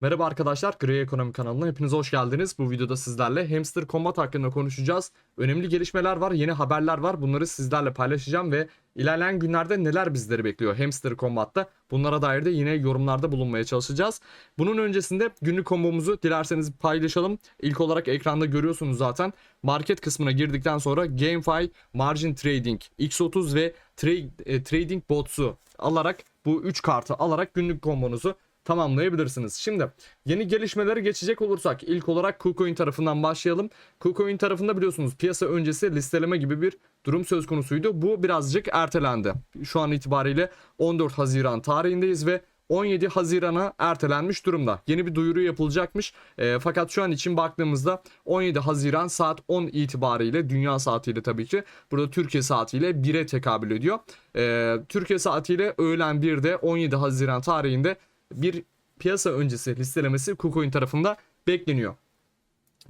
Merhaba arkadaşlar, Grey Ekonomi kanalına hepiniz hoş geldiniz. Bu videoda sizlerle Hamster Combat hakkında konuşacağız. Önemli gelişmeler var, yeni haberler var. Bunları sizlerle paylaşacağım ve ilerleyen günlerde neler bizleri bekliyor Hamster Combat'ta. Bunlara dair de yine yorumlarda bulunmaya çalışacağız. Bunun öncesinde günlük kombomuzu dilerseniz paylaşalım. İlk olarak ekranda görüyorsunuz zaten. Market kısmına girdikten sonra GameFi, Margin Trading, X30 ve Tra- e, Trading Bots'u alarak bu 3 kartı alarak günlük kombonuzu tamamlayabilirsiniz. Şimdi yeni gelişmeleri geçecek olursak ilk olarak KuCoin tarafından başlayalım. KuCoin tarafında biliyorsunuz piyasa öncesi listeleme gibi bir durum söz konusuydu. Bu birazcık ertelendi. Şu an itibariyle 14 Haziran tarihindeyiz ve 17 Haziran'a ertelenmiş durumda. Yeni bir duyuru yapılacakmış. E, fakat şu an için baktığımızda 17 Haziran saat 10 itibariyle dünya saatiyle tabii ki burada Türkiye saatiyle 1'e tekabül ediyor. E, Türkiye saatiyle öğlen 1'de 17 Haziran tarihinde bir piyasa öncesi listelemesi KuCoin tarafında bekleniyor.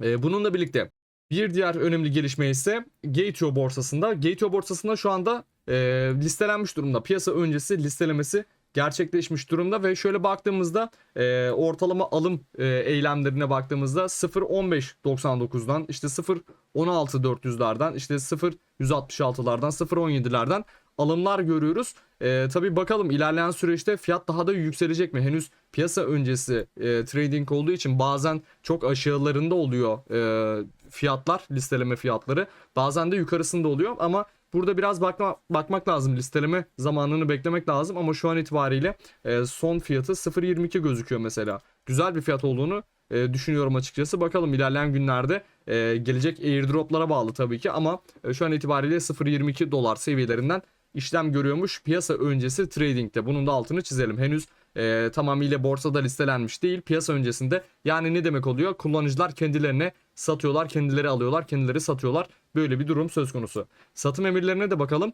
Ee, bununla birlikte bir diğer önemli gelişme ise Gateo borsasında. Gateo borsasında şu anda e, listelenmiş durumda. Piyasa öncesi listelemesi gerçekleşmiş durumda ve şöyle baktığımızda e, ortalama alım e, eylemlerine baktığımızda 0.15.99'dan işte 0.16.400'lerden işte 0.166'lardan 0.17'lerden alımlar görüyoruz. E, tabii bakalım ilerleyen süreçte fiyat daha da yükselecek mi? Henüz piyasa öncesi e, trading olduğu için bazen çok aşağılarında oluyor e, fiyatlar, listeleme fiyatları. Bazen de yukarısında oluyor ama burada biraz bakma, bakmak lazım. Listeleme zamanını beklemek lazım ama şu an itibariyle e, son fiyatı 0.22 gözüküyor mesela. Güzel bir fiyat olduğunu e, düşünüyorum açıkçası. Bakalım ilerleyen günlerde e, gelecek airdroplara bağlı tabii ki ama e, şu an itibariyle 0.22 dolar seviyelerinden işlem görüyormuş piyasa öncesi trading'de. Bunun da altını çizelim. Henüz e, tamamıyla borsada listelenmiş değil. Piyasa öncesinde yani ne demek oluyor? Kullanıcılar kendilerine satıyorlar, kendileri alıyorlar, kendileri satıyorlar. Böyle bir durum söz konusu. Satım emirlerine de bakalım.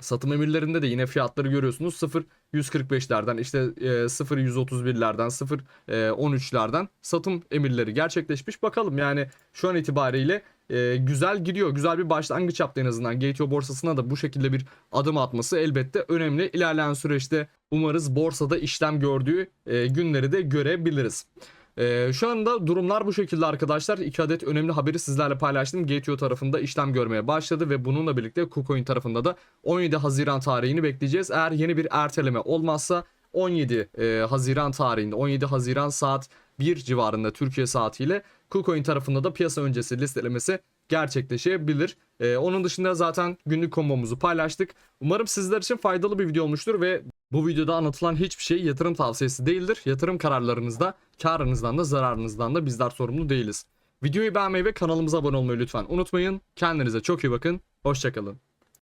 Satım emirlerinde de yine fiyatları görüyorsunuz 0.145'lerden işte e, 0.131'lerden 0.13'lerden satım emirleri gerçekleşmiş. Bakalım yani şu an itibariyle e, güzel gidiyor. Güzel bir başlangıç yaptı en azından. Gateo borsasına da bu şekilde bir adım atması elbette önemli. İlerleyen süreçte umarız borsada işlem gördüğü e, günleri de görebiliriz. Ee, şu anda durumlar bu şekilde arkadaşlar. İki adet önemli haberi sizlerle paylaştım. Gateo tarafında işlem görmeye başladı ve bununla birlikte KuCoin tarafında da 17 Haziran tarihini bekleyeceğiz. Eğer yeni bir erteleme olmazsa 17 e, Haziran tarihinde 17 Haziran saat 1 civarında Türkiye saatiyle KuCoin tarafında da piyasa öncesi listelemesi gerçekleşebilir. Ee, onun dışında zaten günlük kombomuzu paylaştık. Umarım sizler için faydalı bir video olmuştur ve bu videoda anlatılan hiçbir şey yatırım tavsiyesi değildir. Yatırım kararlarınızda karınızdan da zararınızdan da bizler sorumlu değiliz. Videoyu beğenmeyi ve kanalımıza abone olmayı lütfen unutmayın. Kendinize çok iyi bakın. Hoşçakalın.